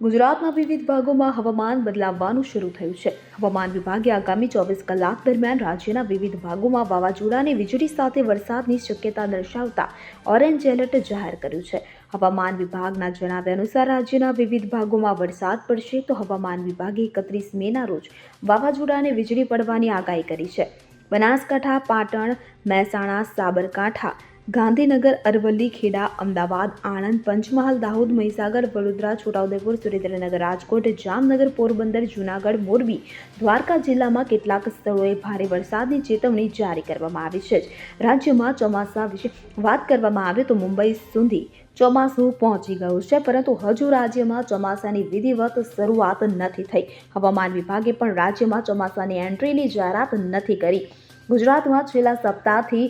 ગુજરાતના વિવિધ ભાગોમાં હવામાન બદલાવવાનું શરૂ થયું છે. હવામાન વિભાગે આગામી ચોવીસ કલાક દરમિયાન રાજ્યના વિવિધ ભાગોમાં વાવાઝોડાની વીજળી સાથે વરસાદની શક્યતા દર્શાવતા ઓરેન્જ એલર્ટ જાહેર કર્યું છે. હવામાન વિભાગના જણાવ્યા અનુસાર રાજ્યના વિવિધ ભાગોમાં વરસાદ પડશે તો હવામાન વિભાગે એકત્રીસ મેના રોજ વાવાઝોડાને વીજળી પડવાની આગાહી કરી છે. બનાસકાંઠા, પાટણ, મહેસાણા, સાબરકાંઠા ગાંધીનગર, અરવલ્લી, ખેડા, અમદાવાદ, આણંદ, પંચમહાલ, દાહોદ, મહીસાગર, વડોદરા, છોટાઉદેપુર, સુરેન્દ્રનગર, રાજકોટ, જામનગર, પોરબંદર, જૂનાગઢ, મોરબી, દ્વારકા જિલ્લામાં કેટલાક સ્થળોએ ભારે વરસાદની ચેતવણી જારી કરવામાં આવી છે રાજ્યમાં ચોમાસા વિશે વાત કરવામાં આવે તો મુંબઈ સુધી ચોમાસું પહોંચી ગયું છે, પરંતુ હજુ રાજ્યમાં ચોમાસાની વિધિવત શરૂઆત નથી થઈ. હવામાન વિભાગે પણ રાજ્યમાં ચોમાસાની એન્ટ્રીની જાહેરાત નથી કરી. ગુજરાતમાં છેલ્લા સપ્તાહથી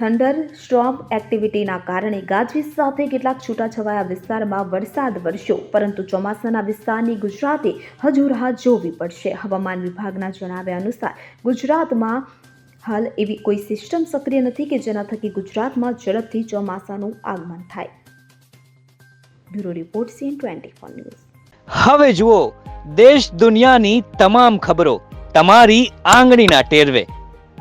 થંડર સ્ટ્રોમ એક્ટિવિટીના કારણે ગાજવીજ સાથે કેટલાક છૂટાછવાયા વિસ્તારમાં વરસાદ વરસ્યો. પરંતુ ચોમાસાના વિસ્તારની ગુજરાતે હજુ રાહ જોવી પડશે. હવામાન વિભાગના જણાવ્યા અનુસાર, ગુજરાતમાં હાલ એવી કોઈ સિસ્ટમ સક્રિય નથી કે જેના થકી ગુજરાતમાં ઝડપથી ચોમાસાનું આગમન થાય. Bureau report CN twenty four news. હવે જુઓ, દેશ દુનિયાની તમામ ખબરો તમારી આંગળીના ટેરવે.